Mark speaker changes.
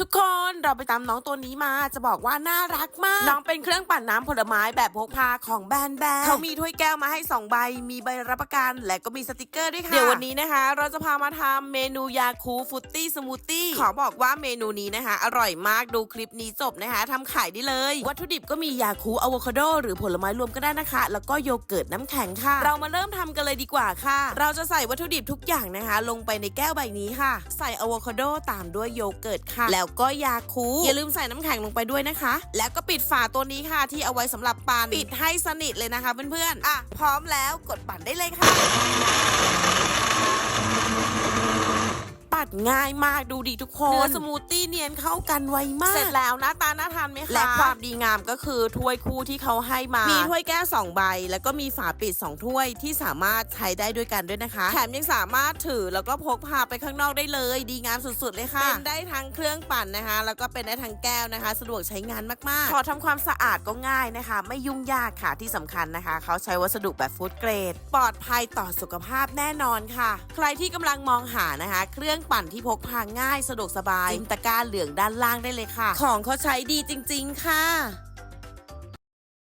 Speaker 1: ทุกคนเราไปตามน้องตัวนี้มาจะบอกว่าน่ารักมาก น้องเป็นเครื่องปั่นน้ำผลไม้แบบพกพาของแบรนด์แบรนด์เขามีถ้วยแก้วมาให้ 2 ใบ มีใบรับประกัน และก็มีสติกเกอร์ด้วยค่ะ เดี๋ยววันนี้นะคะ เราจะพามาทำเมนูยาคูฟรุตตี้สมูทตี้ขอบอกว่าเมนูนี้นะคะ อร่อยมากดูคลิปนี้จบนะคะทำขายได้เลย วัตถุดิบก็มียาคูอะโวคาโดหรือผลไม้รวมก็ได้นะคะ แล้วก็โยเกิร์ตน้ำแข็งค่ะ เรามาเริ่มทำกันเลยดีกว่าค่ะ เราจะใส่วัตถุดิบทุกอย่างนะคะ ลงไปในแก้วใบนี้ค่ะ ใส่อะโวคาโดตามด้วยโยเกิร์ตค่ะแล้วก็ยาคูอย่าลืมใส่น้ำแข็งลงไปด้วยนะคะ แล้วก็ปิดฝาตัวนี้ค่ะที่เอาไว้สำหรับปั่นปิดให้สนิทเลยนะคะเพื่อนๆอะพร้อมแล้วกดปั่นได้เลยค่ะ ปัดง่ายมากดูดีทุกคนเนื้อสมูทตี้เนียนเข้ากันไวมาก เสร็จแล้วหน้าตาน่าทานไหมคะ และความดีงามก็คือถ้วยคู่ที่เขาให้มา มีถ้วยแก้ว2ใบ แล้วก็มีฝาปิด 2 ถ้วยที่สามารถใช้ได้ด้วยกันด้วยนะคะ แถมยังสามารถถือแล้วก็พกพาไปข้างนอกได้เลย ดีงามสุดๆเลยค่ะ เป็นได้ทั้งเครื่องปั่นนะคะ แล้วก็เป็นได้ทั้งแก้วนะคะ สะดวกใช้งานมากๆ พอทำความสะอาดก็ง่ายนะคะ ไม่ยุ่งยากค่ะที่สำคัญนะคะ เขาใช้วัสดุแบบฟู้ดเกรด ปลอดภัยต่อสุขภาพแน่นอนค่ะ ใครที่กำลังมองหานะคะ เครื่องปั่นที่พกพาง่ายสะดวกสบายจิ้มตะกร้าเหลืองด้านล่างได้เลยค่ะ ของเขาใช้ดีจริง ๆ ค่ะ